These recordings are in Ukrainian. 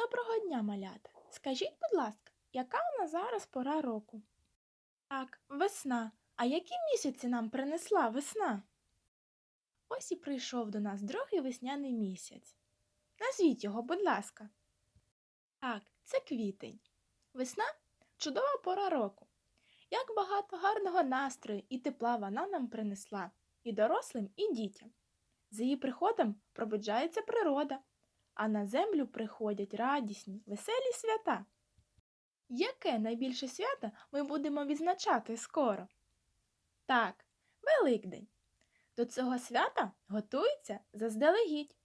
Доброго дня, малята. Скажіть, будь ласка, яка у нас зараз пора року? Так, весна. А які місяці нам принесла весна? Ось і прийшов до нас другий весняний місяць. Назвіть його, будь ласка. Так, це квітень. Весна чудова пора року. Як багато гарного настрою і тепла вона нам принесла і дорослим, і дітям. З її приходом пробуджається природа, а на землю приходять радісні, веселі свята. Яке найбільше свято ми будемо відзначати скоро? Так, Великдень. До цього свята готуються заздалегідь.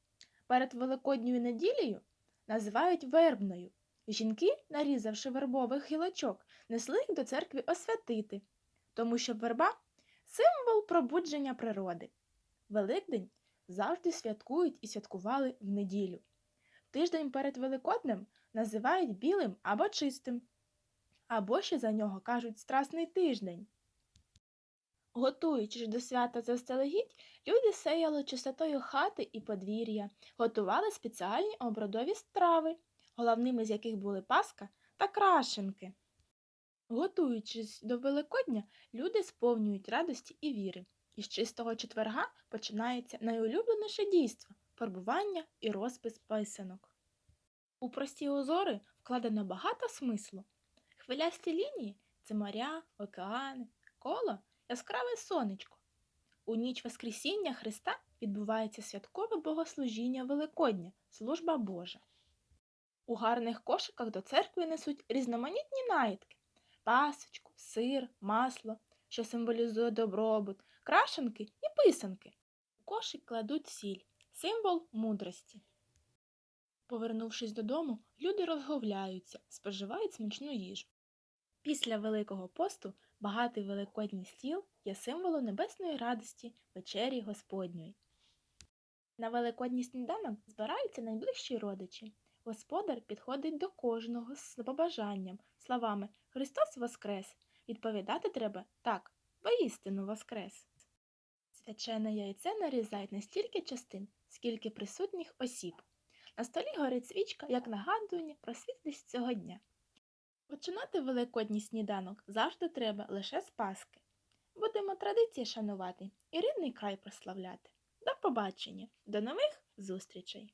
Перед Великодньою неділею називають вербною. Жінки, нарізавши вербових гілочок, несли їх до церкви освятити, тому що верба символ пробудження природи. Великдень завжди святкують і святкували в неділю. Тиждень перед Великоднем називають білим або чистим, або ще за нього кажуть страсний тиждень. Готуючись до свята заздалегідь, люди сеяли чистотою хати і подвір'я, готували спеціальні обрядові страви, головними з яких були паска та крашенки. Готуючись до Великодня, люди сповнюють радості і віри. І з чистого четверга починається найулюбленіше дійство фарбування і розпис писанок. У прості узори вкладено багато смислу. Хвилясті лінії це моря, океани, коло яскраве сонечко. У ніч Воскресіння Христа відбувається святкове богослужіння Великодня, служба Божа. У гарних кошиках до церкви несуть різноманітні наїдки пасочку, сир, масло, що символізує добробут, крашенки і писанки. У кошик кладуть сіль, символ мудрості. Повернувшись додому, люди розговляються, споживають смачну їжу. Після Великого посту багатий великодній стіл є символом небесної радості вечері Господньої. На великодній сніданок збираються найближчі родичі. Господар підходить до кожного з побажанням, словами Христос Воскрес! Відповідати треба так, воістину Воскрес! Свячене яйце нарізають не стільки частин, скільки присутніх осіб. На столі горить свічка як нагадування про світлість цього дня. Починати великодній сніданок завжди треба лише з Паски. Будемо традиції шанувати і рідний край прославляти. До побачення, до нових зустрічей!